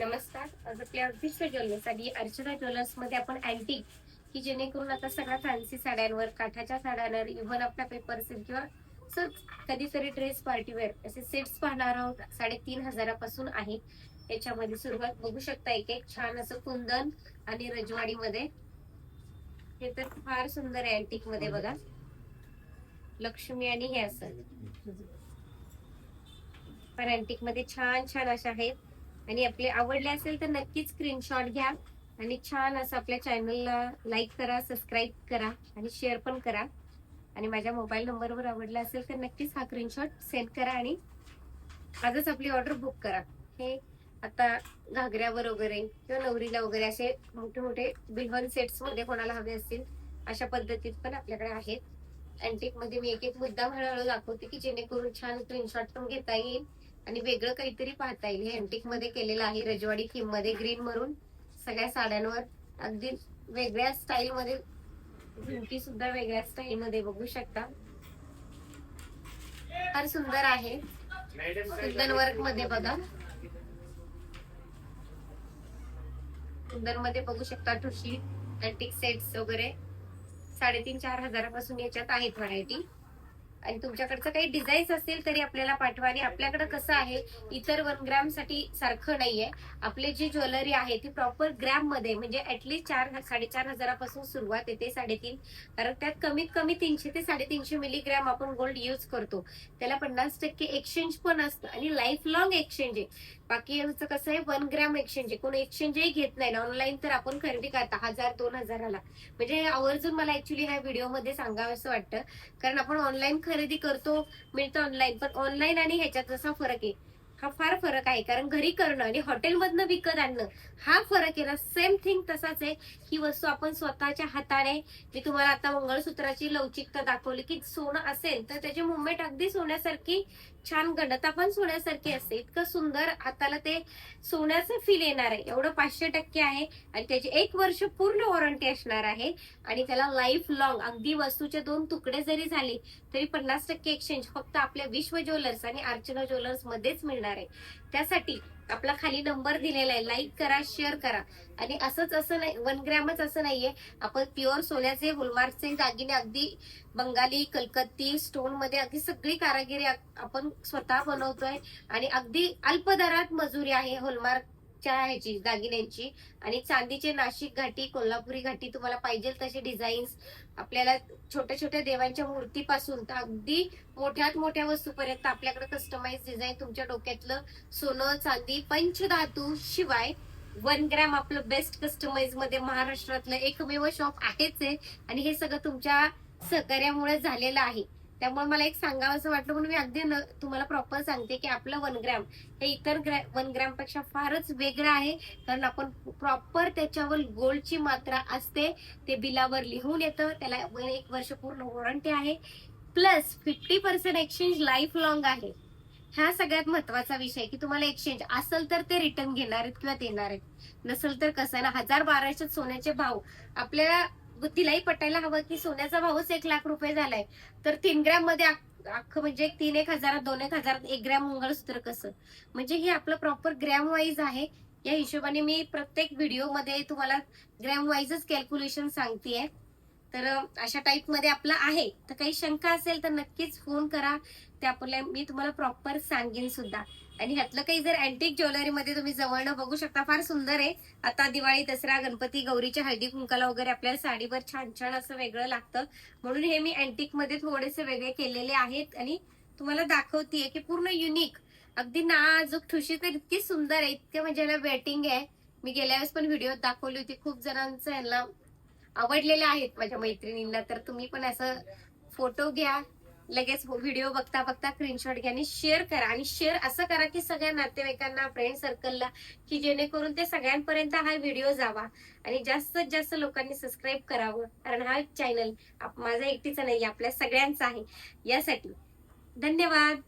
नमस्कार. आज आपल्या विश्व ज्वेलर्स आणि अर्चना ज्वेलर्समध्ये आपण अँटिक की जेणेकरून आता सगळ्या फॅन्सी साड्यांवर काठाच्या साड्यांवर इव्हन आपल्या पेपर असेल किंवा असंच कधीतरी ड्रेस पार्टीवेअर असे सेट्स पाहणार आहोत. साडेतीन हजारापासून आहे. याच्यामध्ये सुरुवात बघू शकता एक एक छान असं कुंदन आणि रजवाडी मध्ये हे तर फार सुंदर आहे अँटिकमध्ये बघा. लक्ष्मी आणि हे असं. पण अँटिकमध्ये छान छान अशा आहेत. आणि आपले आवडले असेल तर नक्कीच स्क्रीनशॉट घ्या. आणि छान असं आपल्या चॅनलला लाईक करा सबस्क्राईब करा आणि शेअर पण करा. आणि माझ्या मोबाईल नंबरवर आवडला असेल तर नक्कीच हा स्क्रीनशॉट सेंड करा आणि आजच आपली ऑर्डर बुक करा. हे आता घागऱ्यावर वगैरे किंवा नवरीला वगैरे असे मोठे मोठे बिल्वन सेट्समध्ये कोणाला हवे असतील अशा पद्धतीत पण आपल्याकडे आहेत. अँटिकमध्ये मी एक एक मुद्दा हळूहळू दाखवते की जेणेकरून छान स्क्रीनशॉट पण घेता येईल. आणि वेगळं काहीतरी पाहता येईल. हे अँटिकमध्ये केलेलं आहे रजवाडी थीममध्ये ग्रीन मरून सगळ्या साड्यांवर. अगदी वेगळ्या स्टाईल मध्ये भिंती सुद्धा वेगळ्या स्टाईल मध्ये बघू शकता. फार सुंदर आहे. कुंदन वर्कमध्ये बघा. कुंदनमध्ये बघू शकता ठुशी अँटिक सेट्स वगैरे. साडेतीन चार हजारापासून याच्यात आहेत व्हरायटी आणि तुमच्याकडचं काही डिझाईन्स असेल तरी आपल्याला पाठवा. आणि आपल्याकडे कसं आहे इतर वन ग्रॅमसाठी सारखं नाहीये. आपले जी ज्वेलरी आहे ती प्रॉपर ग्रॅममध्ये म्हणजे ऍटलीस्ट चार साडेचार हजारापासून सुरुवात येते साडेतीन. कारण त्यात कमीत कमी तीनशे ते साडेतीनशे मिलीग्रॅम आपण गोल्ड युज करतो. त्याला पन्नास टक्के एक्सचेंज पण असतं. आणि लाईफ लॉंग एक्सचेंज आहे. बाकी यांचं कसं आहे वन ग्रॅम एक्सचेंज आहे. कोण एक्सचेंजही घेत नाही ऑनलाईन तर आपण खरेदी करता. हजार दोन हजाराला. म्हणजे आवर्जून मला ऍक्च्युली ह्या व्हिडिओमध्ये सांगावं असं वाटतं. कारण आपण ऑनलाईन खरेदी करतो मिळतं ऑनलाईन पण ऑनलाईन आणि ह्याच्यात जसा फरक आहे हा फार फरक आहे. कारण घरी करणं आणि हॉटेलमधनं विकत आणणं हा फरक आहे ना. सेम थिंग तसाच आहे. ही वस्तू आपण स्वतःच्या हाताने मी तुम्हाला आता मंगळसूत्राची लवचिकता दाखवली की सोनं असेल तर त्याची मुवमेंट अगदी सोन्यासारखी छान गणता पण सोन्यासारखी असते. इतकं सुंदर हाताला ते सोन्याचं फील येणार आहे. एवढं पाचशे टक्के आहे आणि त्याची एक वर्ष पूर्ण वॉरंटी असणार आहे. आणि त्याला लाईफ लॉंग अगदी वस्तूचे दोन तुकडे जरी झाले तरी पन्नास टक्के एक्सचेंज फक्त आपल्या विश्व ज्वेलर्स आणि अर्चना ज्वेलर्स मध्येच मिळणार आहे. त्यासाठी आपला खाली नंबर दिलेला आहे. लाईक करा शेअर करा. आणि असंच असं नाही वन ग्रॅमच असं नाहीये. आपण प्युअर सोन्याचे होलमार्कचे दागिने अगदी बंगाली कलकत्ती स्टोनमध्ये अगदी सगळी कारागिरी आपण स्वतः बनवतोय. आणि अगदी अल्प दरात मजुरी आहे चार ह्याची दागिन्यांची. आणि चांदीचे नाशिक घाटी कोल्हापुरी घाटी तुम्हाला पाहिजे तसे डिझाईन्स आपल्याला छोट्या छोट्या देवांच्या मूर्तीपासून तर अगदी मोठ्यात मोठ्या वस्तूपर्यंत आपल्याकडे कस्टमाइज डिझाईन तुमच्या डोक्यातलं सोनं चांदी पंचधातू शिवाय वन ग्रॅम आपलं बेस्ट कस्टमाइजमध्ये महाराष्ट्रातलं एकमेव शॉप आहेच आहे आणि हे सगळं तुमच्या सहकार्यामुळे झालेलं आहे. त्यामुळे मला एक सांगावं असं वाटलं म्हणून मी अगदी न- तुम्हाला प्रॉपर सांगते की आपलं वन ग्रॅम हे इतर ग्रॅ वन ग्रॅमपेक्षा फारच वेगळं आहे. कारण आपण प्रॉपर त्याच्यावर गोल्डची मात्रा असते ते बिलावर लिहून येतं त्याला एक वर्ष पूर्ण वॉरंटी आहे. Plus fifty percent exchange life long आहे. हा सगळ्यात महत्त्वाचा विषय की तुम्हाला एक्सचेंज असेल तर ते रिटर्न घेणार आहेत किंवा देणार आहेत. नसेल तर कसं आहे ना हजार बाराशे सोन्याचे भाव आपल्याला बुद्धीलाही पटायला हवं की सोन्याचा भावच एक लाख रुपये झालाय. तर तीन ग्रॅममध्ये अख्खं म्हणजे तीन एक हजारात दोन एक हजारात एक ग्रॅम मंगळसूत्र कसं? म्हणजे हे आपलं प्रॉपर ग्रॅम वाईज आहे. या हिशोबाने मी प्रत्येक व्हिडिओमध्ये तुम्हाला ग्रॅम वाईजच कॅल्क्युलेशन सांगतेय. तर अशा टाईपमध्ये आपलं आहे. तर काही शंका असेल तर नक्कीच फोन करा. ते आपल्या मी तुम्हाला प्रॉपर सांगेन सुद्धा. आणि ह्यातलं काही जर अँटिक ज्वेलरी मध्ये तुम्ही जवळनं बघू शकता फार सुंदर आहे. आता दिवाळी दसरा गणपती गौरीच्या हळदी कुंकाला वगैरे आपल्याला साडीवर छान छान असं वेगळं लागतं. म्हणून हे मी अँटिकमध्ये थोडेसे वेगळे केलेले आहेत. आणि तुम्हाला दाखवतेय की पूर्ण युनिक अगदी नाजूक ठुशी तर इतकी सुंदर आहे. इतकं म्हणजे वेटिंग आहे. मी गेल्या वेळेस पण व्हिडिओ दाखवली होती. खूप जणांचं यांना आवडलेले आहेत माझ्या मैत्रिणींना. तर तुम्ही पण असं फोटो घ्या लगेच हो- व्हिडिओ बघता बघता स्क्रीनशॉट घ्या आणि शेअर करा. आणि शेअर असं करा की सगळ्या नातेवाईकांना फ्रेंड सर्कलला की जेणेकरून ते सगळ्यांपर्यंत हा व्हिडिओ जावा. आणि जास्तीत जास्त लोकांनी सबस्क्राईब करावं. कारण हा चॅनल माझा एकटीचा नाही आपल्या सगळ्यांचा आहे. यासाठी धन्यवाद.